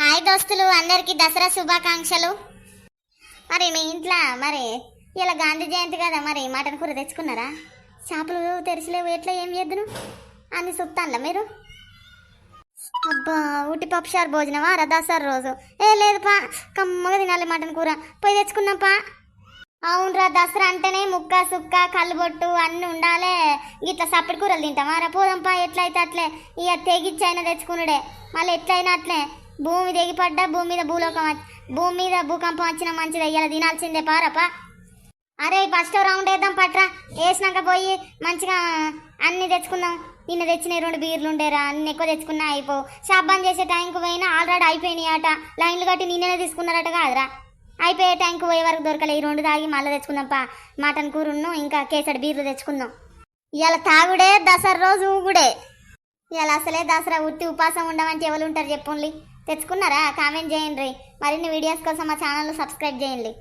Hi దోస్తులు అందరికీ దసరా శుభాకాంక్షలు. మరి మీ ఇంట్లో మరి ఇలా గాంధీ జయంతి కదా మరి మటన్ కూర తెచ్చుకున్నారా? చేపలు తెరిచిలేవు ఎట్లా ఏం చేద్దును? అన్ని సుత్తాన్లా మీరు? అబ్బా ఉట్టి పప్పుషారు భోజనమా? రా దసరా రోజు. ఏ లేదుపా కమ్మగా తినాలి మటన్ కూర. పోయి తెచ్చుకున్నాంపా అవునరా దసరా అంటేనే ముక్క సుక్క కళ్ళుబొట్టు అన్నీ ఉండాలే. ఇట్లా సప్పటి కూరలు తింటామా? రా పోదాంపా ఎట్లయితే అట్లే. ఇక తెగిచ్చైనా తెచ్చుకున్నాడే మళ్ళీ ఎట్లయినా అట్లే. భూమి తెగిపడ్డా భూమి మీద భూలోకం వచ్చి- భూమి మీద భూకంపం వచ్చిన మంచిది. అయ్యాల తినాల్సిందే పారపా అరే ఫస్ట్ రౌండ్ వేద్దాం పట్రా. వేసినాక పోయి మంచిగా అన్ని తెచ్చుకుందాం. నిన్న తెచ్చిన రెండు బీర్లు ఉండేరా అన్ని ఎక్కువ తెచ్చుకున్నా అయిపో. షాప్ చేసే టైంకి పోయినా ఆల్రెడీ అయిపోయినాయి అట లైన్లు కట్టి నిన్ననే తీసుకున్నారట కాదురా. అయిపోయే టైంకి పోయే వరకు దొరకలే. ఈ రెండు తాగి మళ్ళీ తెచ్చుకుందాంపా మటన్ కూరను ఇంకా కేసరి బీర్లు తెచ్చుకుందాం. ఇవాళ తాగుడే దసరా రోజు ఊగుడే. ఇలా అసలే దసరా ఉత్తి ఉపాసం ఉండమంటే ఎవరు ఉంటారు చెప్పుండి తెచ్చుకున్నారా? కామెంట్ చేయండి మరిన్ని వీడియోస్ కోసం మా ఛానల్ సబ్స్క్రైబ్ చేయండి.